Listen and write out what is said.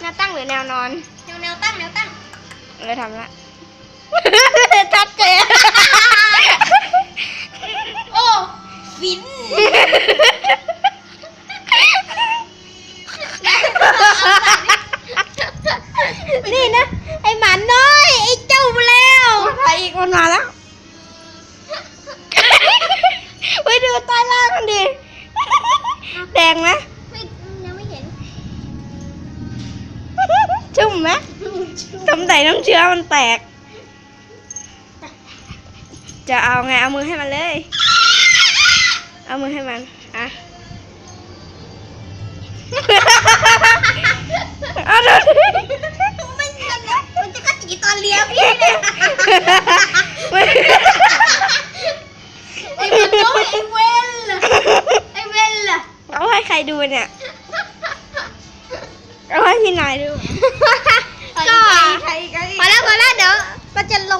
แนวตั้งหรือแนวนอน แนวแนวตั้งแนวตั้งเออทำละชัดเจนโอ้ฟินนี่นะ ไอหมาน้อย ไอเจ้าแล้วใครอีกคนมาแล้วไปดูใต้ล่างกันดิ แดงไหม มไหมสงสัยน้ำเชื้อมันแตก จะเอาไงเอามือให้มันเลย เอามือให้มันอะเอาดูดิไม่เห็นนะมันจะกระจีตอนเลี้ยพี่เนี่ยไม่ไอ้มันน้อยไอ้เว้นล่ะไอ้เว้นล่ะเอาให้ใครดูเนี่ย เอาให้พี่นายดู ก็ พอแล้วพอแล้วเดี๋ยวก็จะลง